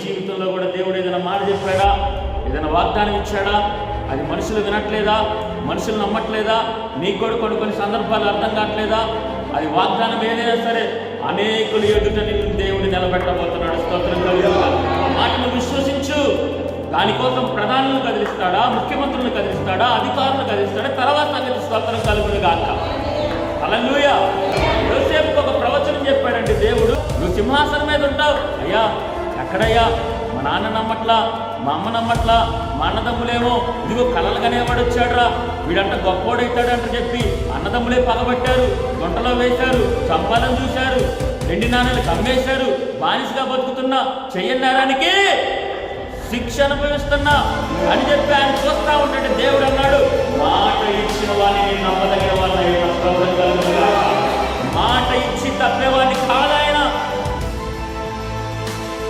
జీవితంలో కూడా దేవుడు ఏదైనా మాట చెప్పాడా? ఏదైనా వాగ్దానం ఇచ్చాడా? అది మనుషులు వినట్లేదా? మనుషులు నమ్మట్లేదా? నీ కూడా కొన్ని కొన్ని సందర్భాలు అర్థం కావట్లేదా? అది వాగ్దానం ఏదైనా సరే అనేకులు ఎదుట నిన్ను దేవుడు నిలబెట్టబోతున్నాడు. స్తోత్రం కలుగుగా ఆ మాటను విశ్వసించు. దానికోసం ప్రధానులను కదిలిస్తాడా? ముఖ్యమంత్రులను కదిలిస్తాడా? అధికారులను కదిలిస్తాడా? తర్వాత సంగతి స్తోత్రం కలుగును గాక. అలలుయ యోసేపుకు ఒక ప్రవచనం చెప్పాడండి దేవుడు. నువ్వు సింహాసనం మీద ఉంటావు. అయ్యా ఎక్కడయ్యా? మా నాన్న నమ్మట్లా? మా అమ్మ నమ్మట్లా? మా అన్నదమ్ములేమో? ఇదిగో కలలు కనేవాడు వచ్చాడురా వీడంట గొప్పోడైతాడంట చెప్పి అన్నదమ్ములే పగబట్టారు గుంటలో వేశారు చంపాలని చూశారు రెండు నాన్నలు కమ్మేశారు బానిసగా బతుకుతున్నా చెయ్యన్నారానికి శిక్ష అనుభవిస్తున్నా అని చెప్పి ఆయన చూస్తా ఉంటాడు దేవుడు అన్నాడు.